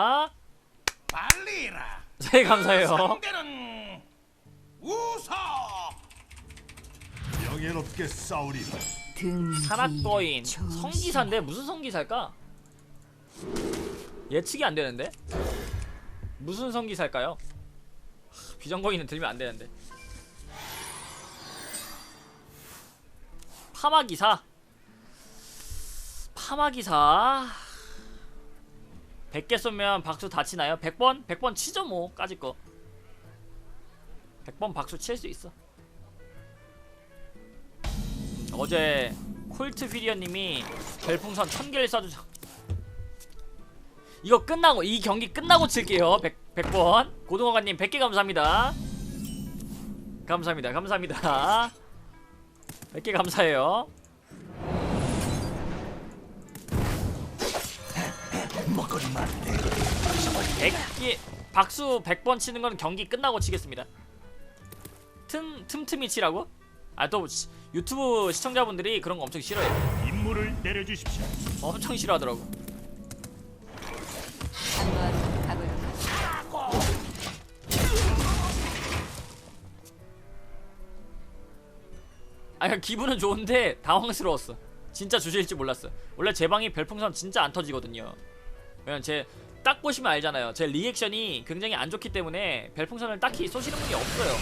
아, 빨리라. 네 감사해요. 상대는 우서. 명예롭게 싸우리라. 등기 산악거인 조심. 성기사인데 무슨 성기사일까? 예측이 안 되는데 무슨 성기사일까요? 하, 비정거인은 들면 안 되는데 파마기사 파마기사 100개 쏘면 박수 다 치나요? 100번? 100번 치죠 뭐. 까짓 거. 100번 박수 칠 수 있어. 어제 콜트 휘리어님이 별풍선 1000개를 쏴주자 이거 끝나고 이 경기 끝나고 칠게요. 100, 100번. 고등어가님 100개 감사합니다. 감사합니다. 감사합니다. 100개 감사해요 먹거리만 100개 박수 100번 치는 건 경기 끝나고 치겠습니다 틈, 틈틈이 치라고? 아 또 유튜브 시청자분들이 그런 거 엄청 싫어해요 임무를 내려주십시오. 엄청 싫어하더라고? 아니 기분은 좋은데 당황스러웠어. 진짜 주실지 몰랐어. 원래 제 방이 별풍선 진짜 안 터지거든요. 왜냐면 제 딱 보시면 알잖아요. 제 리액션이 굉장히 안 좋기 때문에 별풍선을 딱히 쏘시는 분이 없어요.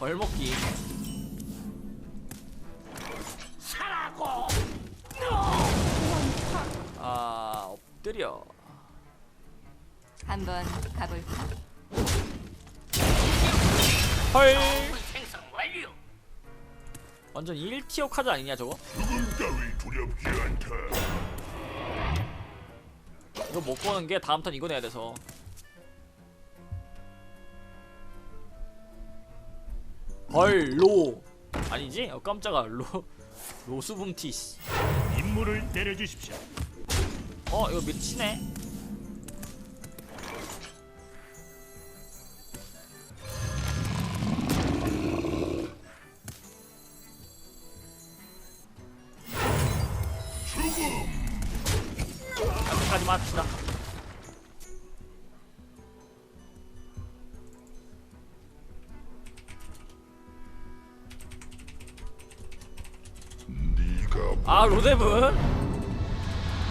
벌먹기. 사라고. 아 엎드려. 한번 가볼까? 헐. 완전 1티어 카드 아니냐 저거? 따위 두렵지 않다. 이거 못 보는 게 다음 턴 이거 내야 돼서. 벌로 아니지? 어, 깜짝아 로 로수붕티 씨. 임무를 내려주십시오. 어 이거 미치네 합시다. 네가 아 로데브?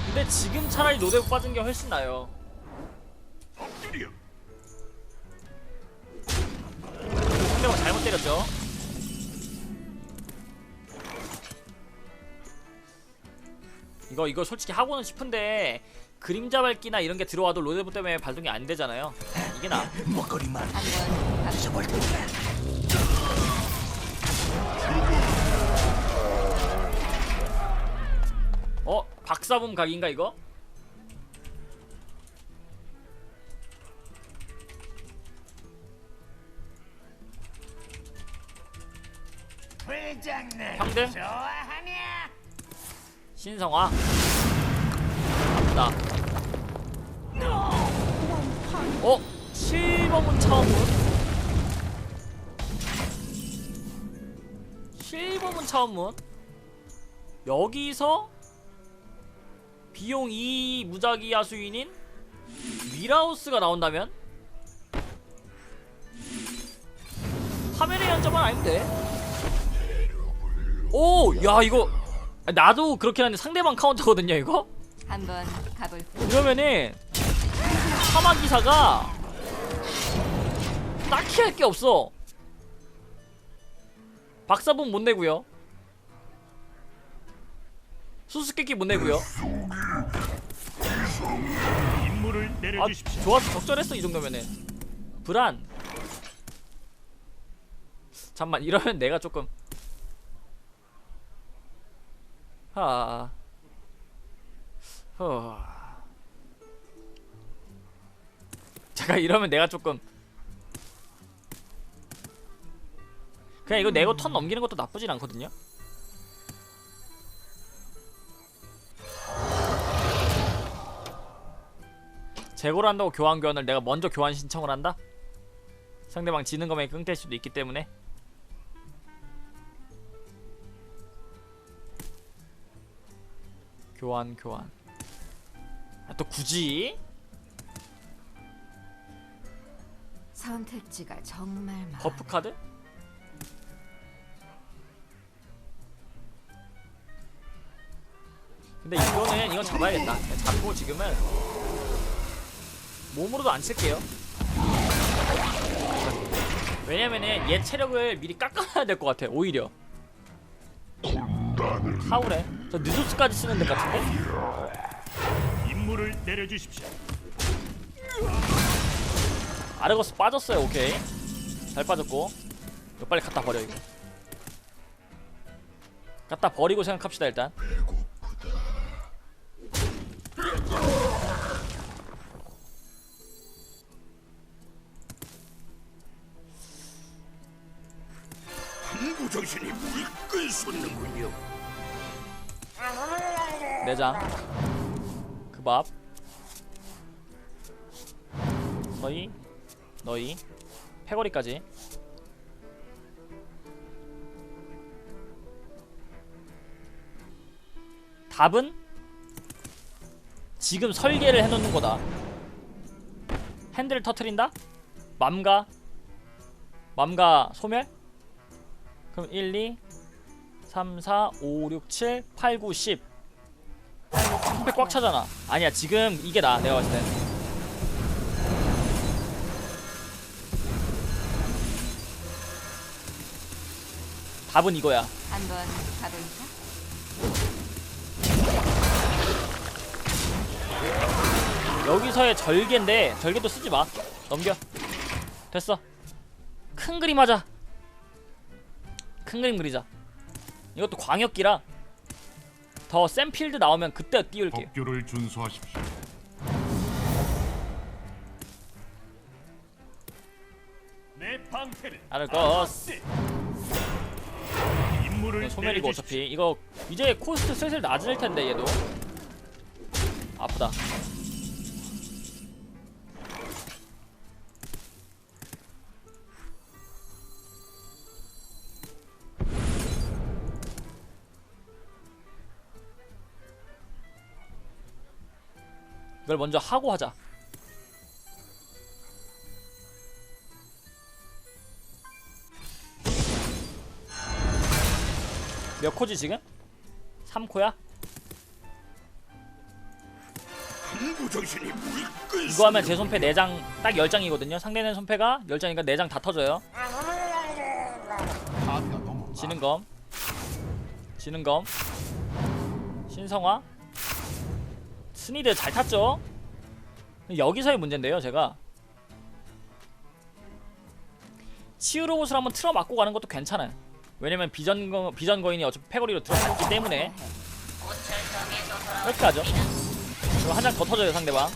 근데 지금 차라리 로데브 빠진 게 훨씬 나요 이거 이거 솔직히 하고는 싶은데 그림자 밟기나 이런 게 들어와도 로데브 때문에 발동이 안 되잖아요 이게 나 먹거리만? 잊어볼 텐데. 어? 박사범 각인가 이거? 회장님. 평등? 좋아하냐? 신성화 갑니다 어? 실버문 차원문? 실버문 차원문? 여기서 비용 2 무작위 하수인인 미라우스가 나온다면? 카메라 연점은 돼 오! 야 이거 나도 그렇긴 한데 상대방 카운터거든요 이거? 한번 가볼까? 이러면은 사마기사가 딱히 할 게 없어 박사분 못 내고요 수수께끼 못 내고요 아. 좋았어 적절했어 이 정도면은 불안 잠만 이러면 내가 조금 하 허. 잠깐 이러면 내가 조금 그냥 이거 내고 턴 넘기는 것도 나쁘진 않거든요 재고를 한다고 교환 교환을 내가 먼저 교환 신청을 한다? 상대방 지는 거면 끊길 수도 있기 때문에 교환 교환 아, 또 굳이? 선택지가 정말 많아. 버프 카드? 근데 이거는 이건 잡아야겠다. 잡고 지금은 몸으로도 안 쓸게요. 왜냐면은 얘 체력을 미리 깎아놔야 될 것 같아. 오히려. 하울에 저 느조스까지 쓰는 데 같은데? 임무를 내려주십시오. 아르거스 빠졌어요. 오케이. 잘 빠졌고. 이거 빨리 갖다 버려 이거. 갖다 버리고 생각합시다 일단. 내장 그밥. 너희 너희 패거리까지. 답은 지금 설계를 해놓는 거다. 핸들을 터트린다? 맘가 맘가 소멸? 그럼 1, 2 3, 4, 5, 6, 7, 8, 9, 10 컴팩 꽉 차잖아. 아니야 지금 이게 나 내가 봤을 땐. 답은 이거야. 한번 가볼까? 여기서의 절개인데 절개도 쓰지 마. 넘겨. 됐어. 큰 그림 하자. 큰 그림 그리자. 이것도 광역기라 더 센 필드 나오면 그때 띄울게. 법규를 준수하십시오. 내 방패를 아르거스. 임무를 소멸이고 내려주십시오. 어차피 이거 이제 코스트 슬슬 낮을 텐데 얘도 아프다. 이걸 먼저 하고 하자. 몇 코지 지금? 3코야? 공부 정신이 이끈 이거 하면 제 손패 4장 딱 10장이거든요. 상대는 손패가 10장이니까 4장 다 터져요. 카드가 너무 지는 검. 지는 검. 신성화 스니드 잘 탔죠? 여기서의 문제인데요 제가. 치유 로봇을 한번 틀어 맞고 가는 것도 괜찮아요. 왜냐면 비전, 거, 비전 거인이 어차피 패거리로 들어갔기 때문에. 이렇게 하죠. 그럼 한 장 더 터져요 상대방.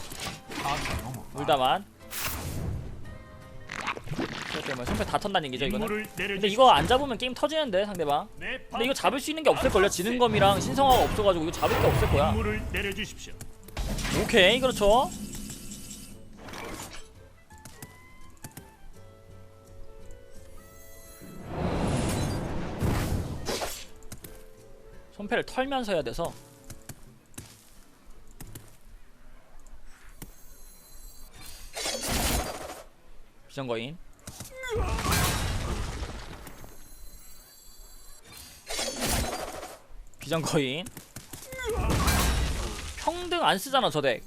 물다만. 그렇기 때문에 손패 다 턴다는 얘기죠 이거는. 근데. 이거 안 잡으면 게임 터지는데 상대방. 내 근데 이거 잡을 수 있는 게 없을걸요. 지능검이랑 신성화가 없어가지고 이거 잡을 게 없을 거야 오. 오케이 그렇죠. 손패를 털면서 해야 돼서. 비전거인. 비전거인 평등 안 쓰잖아 저 덱.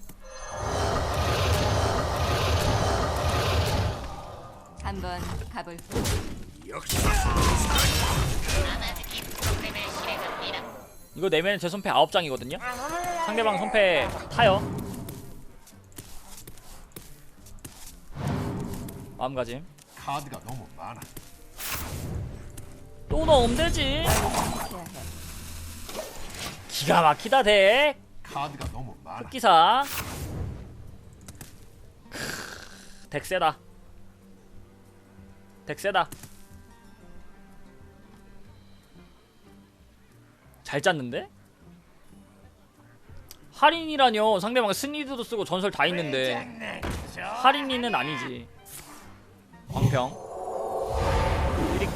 한번 가볼까? 이거 내면 제 손패 9장이거든요. 상대방 손패 타요. 마음가짐. 카드가 너무 많아. 또 넣으면 되지. 기가 막히다 덱. 카드가 너무 많아. 흑기사. 크으, 덱 세다. 덱 세다. 잘 짰는데? 할인이라뇨. 상대방 스니드도 쓰고 전설 다 있는데. 할인이는 아니지. 광평. 삐릭.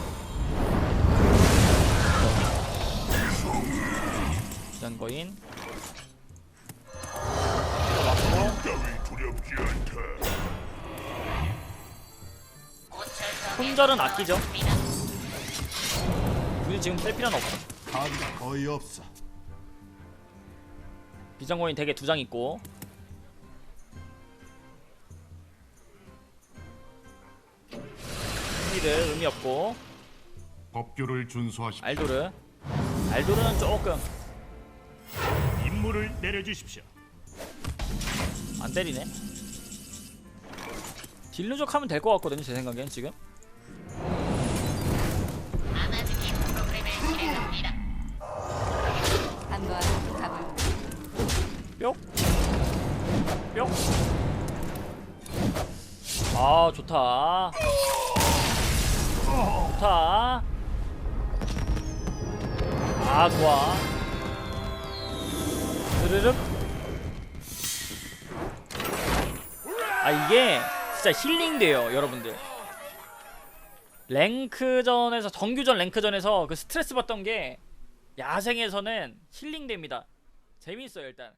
전거인. 손절은 아끼죠. 굳이 지금 쓸 필요는 없어. 카드가 거의 없어. 비전코인 되게 두 장 있고. 스미드 의미 없고. 법규를 준수하십시오. 알도르. 알도르는 조금 임무를 내려주십시오. 안 때리네. 딜누적 하면 될 것 같거든요 제 생각엔 지금 아, 좋다. 좋다. 아, 좋아. 드르륵. 아, 이게 진짜 힐링돼요, 여러분들. 랭크전에서 정규전 랭크전에서 그 스트레스 받던 게 야생에서는 힐링됩니다. 재밌어요, 일단.